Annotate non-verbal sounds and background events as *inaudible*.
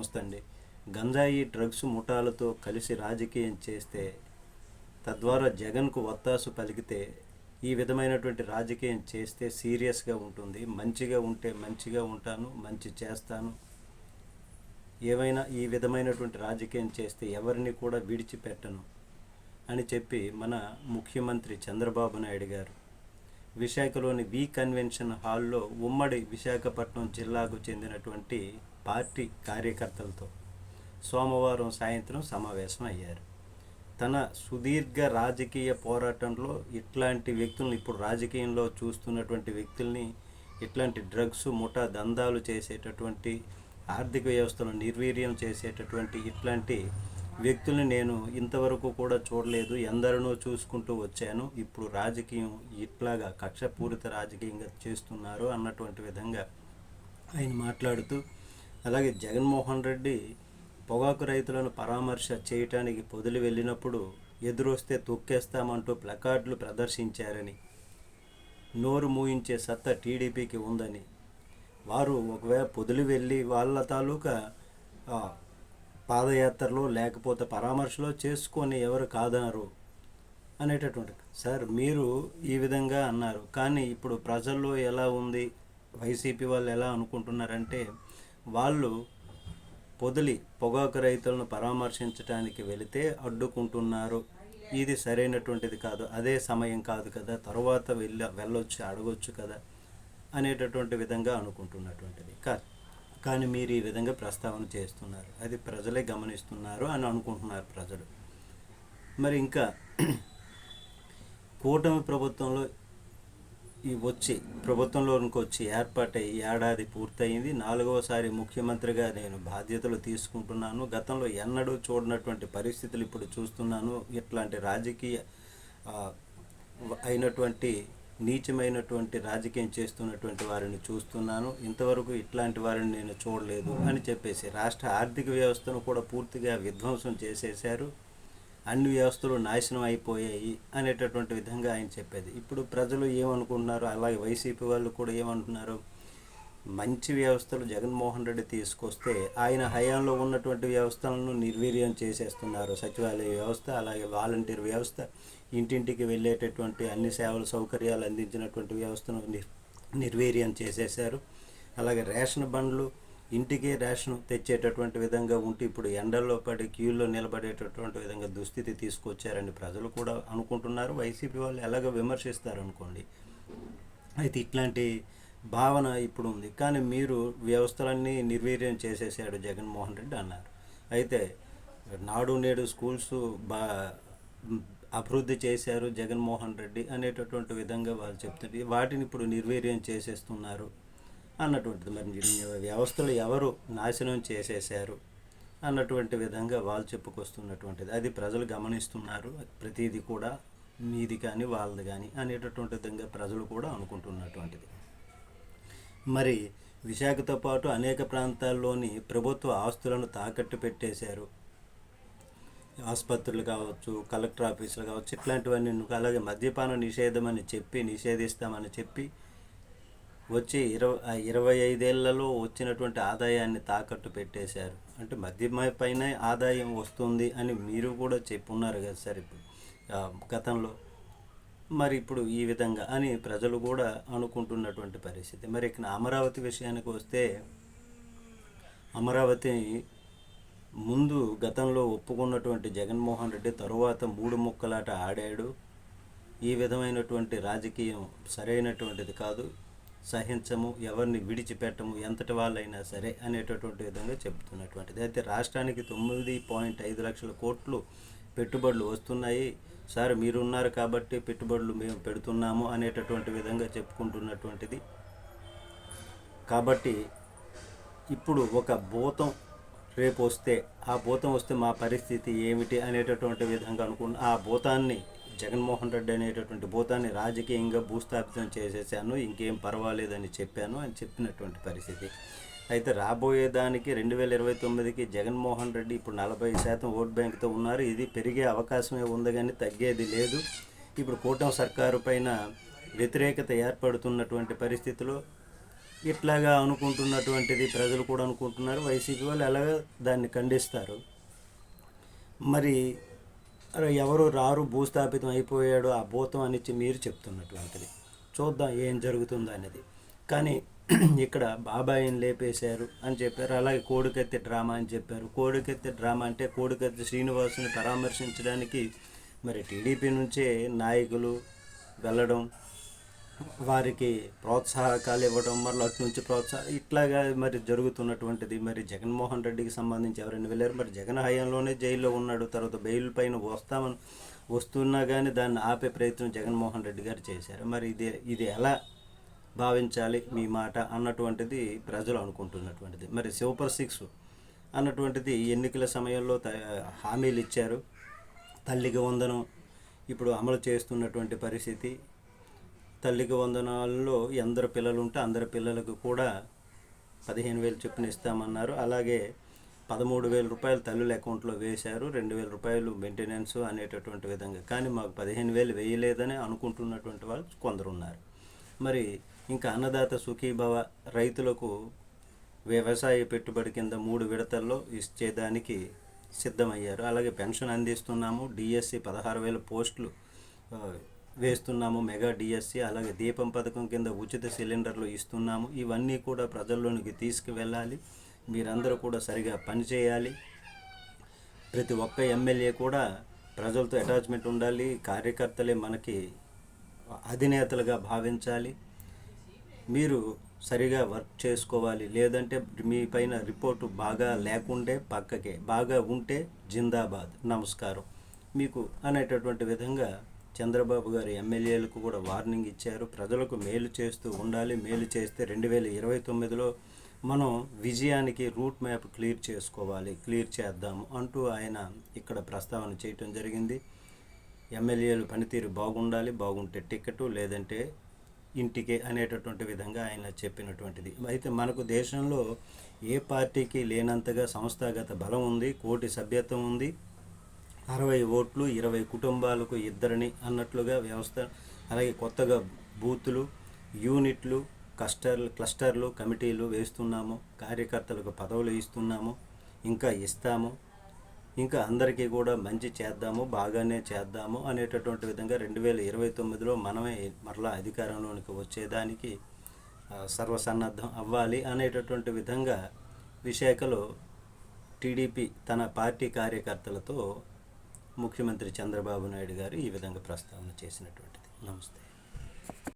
సంస్థ అండి గంజాయి డ్రగ్స్ ముఠాలతో కలిసి రాజకీయం చేస్తే తద్వారా జగన్కు వత్తాసు పలికితే ఈ విధమైనటువంటి రాజకీయం చేస్తే సీరియస్గా ఉంటుంది. మంచిగా ఉంటే మంచిగా ఉంటాను మంచి చేస్తాను. ఏవైనా ఈ విధమైనటువంటి రాజకీయం చేస్తే ఎవరిని కూడా విడిచిపెట్టను అని చెప్పి మన ముఖ్యమంత్రి చంద్రబాబు నాయుడు గారు విశాఖలోని వి కన్వెన్షన్ హాల్లో ఉమ్మడి విశాఖపట్నం జిల్లాకు చెందినటువంటి పార్టీ కార్యకర్తలతో సోమవారం సాయంత్రం సమావేశం అయ్యారు. తన సుదీర్ఘ రాజకీయ పోరాటంలో ఇట్లాంటి వ్యక్తులను ఇప్పుడు రాజకీయంలో చూస్తున్నటువంటి వ్యక్తుల్ని ఇట్లాంటి డ్రగ్స్ ముఠా దందాలు చేసేటటువంటి ఆర్థిక వ్యవస్థను నిర్వీర్యం చేసేటటువంటి ఇట్లాంటి వ్యక్తుల్ని నేను ఇంతవరకు కూడా చూడలేదు. ఎందరినో చూసుకుంటూ వచ్చాను. ఇప్పుడు రాజకీయం ఇట్లాగా కక్షపూరిత రాజకీయంగా చేస్తున్నారు అన్నటువంటి విధంగా ఆయన మాట్లాడుతూ అలాగే జగన్మోహన్ రెడ్డి పొగాకు రైతులను పరామర్శ చేయటానికి పొదిలి వెళ్ళినప్పుడు ఎదురొస్తే తొక్కేస్తామంటూ ప్లకార్డులు ప్రదర్శించారని నోరు మూయించే సత్తా టీడీపీకి ఉందని. వారు ఒకవేళ పొదిలి వెళ్ళి వాళ్ళ తాలూకా పాదయాత్రలో లేకపోతే పరామర్శలో చేసుకొని ఎవరు కాదనరు అనేటటువంటి సార్ మీరు ఈ విధంగా అన్నారు. కానీ ఇప్పుడు ప్రజల్లో ఎలా ఉంది? వైసీపీ వాళ్ళు ఎలా అనుకుంటున్నారంటే వాళ్ళు పొదిలి పొగాకు రైతులను పరామర్శించడానికి వెళితే అడ్డుకుంటున్నారు. ఇది సరైనటువంటిది కాదు. అదే సమయం కాదు కదా. తర్వాత వెళ్ళ వెళ్ళొచ్చు అడగొచ్చు కదా అనేటటువంటి విధంగా అనుకుంటున్నటువంటిది. కాదు కానీ మీరు ఈ విధంగా ప్రస్తావన చేస్తున్నారు. అది ప్రజలే గమనిస్తున్నారు అని అనుకుంటున్నారు ప్రజలు. మరి ఇంకా *clears throat* కూటమి ప్రభుత్వంలో ఈ వచ్చి ప్రభుత్వంలోనికి వచ్చి ఏర్పాటై ఏడాది పూర్తయింది. నాలుగవసారి ముఖ్యమంత్రిగా నేను బాధ్యతలు తీసుకుంటున్నాను. గతంలో ఎన్నడూ చూడనటువంటి పరిస్థితులు ఇప్పుడు చూస్తున్నాను. ఇట్లాంటి రాజకీయ అయినటువంటి నీచమైనటువంటి రాజకీయం చేస్తున్నటువంటి వారిని చూస్తున్నాను. ఇంతవరకు ఇట్లాంటి వారిని నేను చూడలేదు అని చెప్పేసి రాష్ట్ర ఆర్థిక వ్యవస్థను కూడా పూర్తిగా విధ్వంసం చేసేశారు. అన్ని వ్యవస్థలు నాశనం అయిపోయాయి అనేటటువంటి విధంగా ఆయన చెప్పేది. ఇప్పుడు ప్రజలు ఏమనుకుంటున్నారు? అలాగే వైసీపీ వాళ్ళు కూడా ఏమంటున్నారు? మంచి వ్యవస్థలు జగన్మోహన్ రెడ్డి తీసుకొస్తే ఆయన హయాంలో ఉన్నటువంటి వ్యవస్థలను నిర్వీర్యం చేసేస్తున్నారు. సచివాలయ వ్యవస్థ అలాగే వాలంటీర్ వ్యవస్థ ఇంటింటికి వెళ్ళేటటువంటి అన్ని సేవలు సౌకర్యాలు అందించినటువంటి వ్యవస్థను నిర్ నిర్వీర్యం చేసేశారు. అలాగే రేషన్ బండ్లు ఇంటికే రేషన్ తెచ్చేటటువంటి విధంగా ఉంటే ఇప్పుడు ఎండల్లో పడి క్యూల్లో నిలబడేటటువంటి విధంగా దుస్థితి తీసుకొచ్చారని ప్రజలు కూడా అనుకుంటున్నారు. వైసీపీ వాళ్ళు ఎలాగ విమర్శిస్తారు అనుకోండి అయితే ఇట్లాంటి భావన ఇప్పుడు ఉంది. కానీ మీరు వ్యవస్థలన్నీ నిర్వీర్యం చేసేసాడు జగన్మోహన్ రెడ్డి అన్నారు. అయితే నాడు నేడు స్కూల్స్ బా అభివృద్ధి చేశారు జగన్మోహన్ రెడ్డి అనేటటువంటి విధంగా వాళ్ళు చెప్తుంటే వాటిని ఇప్పుడు నిర్వీర్యం చేసేస్తున్నారు. అన్నటువంటిది మరి వ్యవస్థలు ఎవరు నాశనం చేసేశారు అన్నటువంటి విధంగా వాళ్ళు చెప్పుకొస్తున్నటువంటిది. అది ప్రజలు గమనిస్తున్నారు. ప్రతిదీ కూడా మీది కానీ వాళ్ళది కానీ అనేటటువంటి విధంగా ప్రజలు కూడా అనుకుంటున్నటువంటిది. మరి విశాఖతో పాటు అనేక ప్రాంతాల్లోని ప్రభుత్వ ఆస్తులను తాకట్టు పెట్టేశారు. ఆసుపత్రులు కావచ్చు కలెక్టర్ ఆఫీసులు కావచ్చు ఇట్లాంటివన్నీ అలాగే మద్యపాన నిషేధం అని చెప్పి నిషేధిస్తామని చెప్పి వచ్చి ఇరవై ఇరవై ఐదేళ్ళలో వచ్చినటువంటి ఆదాయాన్ని తాకట్టు పెట్టేశారు. అంటే మద్యమ పైన ఆదాయం వస్తుంది అని మీరు కూడా చెప్పున్నారు కదా సార్ ఇప్పుడు గతంలో. మరి ఇప్పుడు ఈ విధంగా అని ప్రజలు కూడా అనుకుంటున్నటువంటి పరిస్థితి. మరి ఇక్కడ అమరావతి విషయానికి వస్తే అమరావతి ముందు గతంలో ఒప్పుకున్నటువంటి జగన్మోహన్ రెడ్డి తరువాత మూడు ముక్కలాట ఆడాడు. ఈ విధమైనటువంటి రాజకీయం సరైనటువంటిది కాదు. సహించము ఎవరిని విడిచిపెట్టము ఎంతటి వాళ్ళైనా సరే అనేటటువంటి విధంగా చెబుతున్నటువంటిది అయితే రాష్ట్రానికి తొమ్మిది పాయింట్ ఐదు లక్షల కోట్లు పెట్టుబడులు వస్తున్నాయి. సార్ మీరున్నారు కాబట్టి పెట్టుబడులు మేము పెడుతున్నాము అనేటటువంటి విధంగా చెప్పుకుంటున్నటువంటిది. కాబట్టి ఇప్పుడు ఒక భూతం రేపు వస్తే ఆ భూతం వస్తే మా పరిస్థితి ఏమిటి అనేటటువంటి విధంగా అనుకున్న ఆ భూతాన్ని జగన్మోహన్ రెడ్డి అనేటటువంటి భూతాన్ని రాజకీయంగా భూస్థాపితం చేసేసాను ఇంకేం పర్వాలేదని చెప్పాను అని చెప్పినటువంటి పరిస్థితి. అయితే రాబోయే దానికి రెండు వేల ఇరవై తొమ్మిదికి జగన్మోహన్ రెడ్డి ఇప్పుడు నలభై శాతం ఓట్ బ్యాంక్తో ఉన్నారు. ఇది పెరిగే అవకాశమే ఉంది కానీ తగ్గేది లేదు. ఇప్పుడు కూటమి సర్కారు పైన వ్యతిరేకత ఏర్పడుతున్నటువంటి పరిస్థితిలో ఇట్లాగా అనుకుంటున్నటువంటిది ప్రజలు కూడా అనుకుంటున్నారు. వైసీపీ వాళ్ళు ఎలాగ దాన్ని ఖండిస్తారు? మరి ఎవరు రారు భూస్థాపితం అయిపోయాడు ఆ భూతం అనిచ్చి మీరు చెప్తున్నటువంటిది చూద్దాం ఏం జరుగుతుందో అనేది. కానీ *clears throat* ఇక్కడ బాబాయిని లేపేశారు అని చెప్పారు. అలాగే కోడికత్తి డ్రామా అని చెప్పారు. కోడికత్తి డ్రామా అంటే కోడికత్తి శ్రీనివాసుని పరామర్శించడానికి మరి టీడీపీ నుంచే నాయకులు వెళ్ళడం వారికి ప్రోత్సాహకాలు ఇవ్వడం మరలా అటు నుంచి ప్రోత్సాహం ఇట్లాగా మరి జరుగుతున్నటువంటిది. మరి జగన్మోహన్ రెడ్డికి సంబంధించి ఎవరైనా వెళ్ళారు? మరి జగన్ హయాంలోనే జైల్లో ఉన్నాడు. తర్వాత బెయిల్ పైన వస్తామని వస్తున్నా కానీ దాన్ని ఆపే ప్రయత్నం జగన్మోహన్ రెడ్డి గారు చేశారు. మరి ఇది ఇది ఎలా భావించాలి మీ మాట అన్నటువంటిది ప్రజలు అనుకుంటున్నటువంటిది. మరి సూపర్ సిక్స్ అన్నటువంటిది ఎన్నికల సమయంలో త- హామీలు ఇచ్చారు. తల్లికి వందనం ఇప్పుడు అమలు చేస్తున్నటువంటి పరిస్థితి. తల్లికి వందనాల్లో ఎందరు పిల్లలు ఉంటే అందరి పిల్లలకు కూడా పదిహేను వేలు చొప్పున ఇస్తామన్నారు. అలాగే పదమూడు వేల రూపాయలు తల్లుల అకౌంట్లో వేశారు. రెండు వేల రూపాయలు మెయింటెనెన్స్ అనేటటువంటి విధంగా. కానీ మాకు పదిహేను వేలు వేయలేదని అనుకుంటున్నటువంటి వాళ్ళు కొందరు ఉన్నారు మరి ఇంకా అన్నదాత సుఖీభవ రైతులకు వ్యవసాయ పెట్టుబడి కింద మూడు విడతల్లో ఇచ్చేదానికి సిద్ధమయ్యారు. అలాగే పెన్షన్ అందిస్తున్నాము. డిఎస్సి పదహారు వేల పోస్టులు వేస్తున్నాము మెగా డిఎస్సి అలాగే దీపం పథకం కింద ఉచిత సిలిండర్లు ఇస్తున్నాము. ఇవన్నీ కూడా ప్రజల్లోనికి తీసుకువెళ్ళాలి. మీరందరూ కూడా సరిగా పనిచేయాలి ప్రతి ఒక్క ఎమ్మెల్యే కూడా ప్రజలతో అటాచ్మెంట్ ఉండాలి. కార్యకర్తలే మనకి అధినేతలుగా భావించాలి. మీరు సరిగా వర్క్ చేసుకోవాలి. లేదంటే మీ పైన రిపోర్టు బాగా లేకుండే పక్కకే బాగా ఉంటే జిందాబాద్. నమస్కారం. మీకు అనేటటువంటి విధంగా చంద్రబాబు గారు ఎమ్మెల్యేలకు కూడా వార్నింగ్ ఇచ్చారు. ప్రజలకు మేలు చేస్తూ ఉండాలి. మేలు చేస్తే రెండు వేల ఇరవై తొమ్మిదిలో మనం విజయానికి రూట్ మ్యాప్ క్లియర్ చేసుకోవాలి. క్లియర్ చేద్దాము అంటూ ఆయన ఇక్కడ ప్రస్తావన చేయటం జరిగింది. ఎమ్మెల్యేలు పనితీరు బాగుండాలి. బాగుంటే టికెట్ లేదంటే ఇంటికే అనేటటువంటి విధంగా ఆయన చెప్పినటువంటిది. అయితే మనకు దేశంలో ఏ పార్టీకి లేనంతగా సంస్థాగత బలం ఉంది కోటి సభ్యత్వం ఉంది. అరవై ఓట్లు ఇరవై కుటుంబాలకు ఇద్దరిని అన్నట్లుగా వ్యవస్థ అలాగే కొత్తగా బూతులు యూనిట్లు కస్టర్లు క్లస్టర్లు కమిటీలు వేస్తున్నాము కార్యకర్తలకు పదవులు ఇస్తున్నాము ఇంకా ఇస్తాము ఇంకా అందరికీ కూడా మంచి చేద్దాము బాగానే చేద్దాము అనేటటువంటి విధంగా రెండు వేల ఇరవై తొమ్మిదిలో మనమే మరలా అధికారంలోనికి వచ్చేదానికి సర్వసన్నద్ధం అవ్వాలి అనేటటువంటి విధంగా విశాఖలో టీడీపీ తన పార్టీ కార్యకర్తలతో ముఖ్యమంత్రి చంద్రబాబు నాయుడు గారు ఈ విధంగా ప్రస్తావన చేసినటువంటిది. నమస్తే.